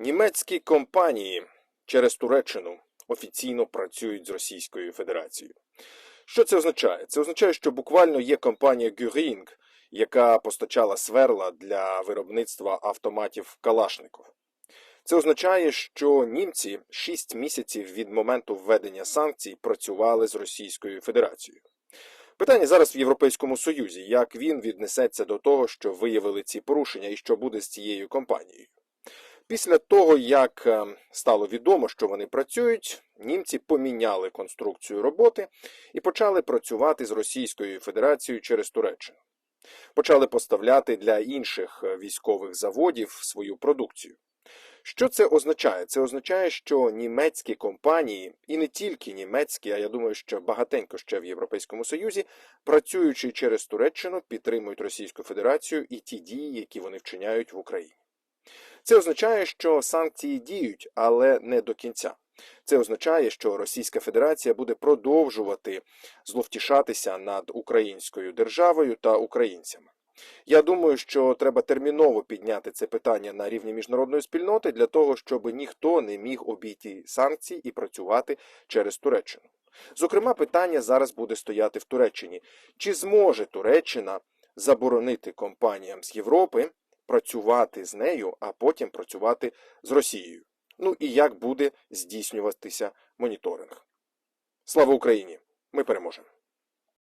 Німецькі компанії через Туреччину офіційно працюють з Російською Федерацією. Що це означає? Це означає, що буквально є компанія Гюрінг, яка постачала сверла для виробництва автоматів Калашников. Це означає, що німці 6 місяців від моменту введення санкцій працювали з Російською Федерацією. Питання зараз в Європейському Союзі, як він віднесеться до того, що виявили ці порушення, і що буде з цією компанією. Після того, як е, стало відомо, що вони працюють, німці поміняли конструкцію роботи і почали працювати з Російською Федерацією через Туреччину. Почали поставляти для інших е, військових заводів свою продукцію. Що це означає? Це означає, що німецькі компанії, і не тільки німецькі, а я думаю, що багатенько ще в Європейському Союзі, працюючи через Туреччину, підтримують Російську Федерацію і ті дії, які вони вчиняють в Україні. Це означає, що санкції діють, але не до кінця. Це означає, що Російська Федерація буде продовжувати зловтішатися над українською державою та українцями. Я думаю, що треба терміново підняти це питання на рівні міжнародної спільноти для того, щоб ніхто не міг обійти санкції і працювати через Туреччину. Зокрема, питання зараз буде стояти в Туреччині: чи зможе Туреччина заборонити компаніям з Європи працювати з нею, а потім працювати з Росією? Ну і як буде здійснюватися моніторинг? Слава Україні! Ми переможемо!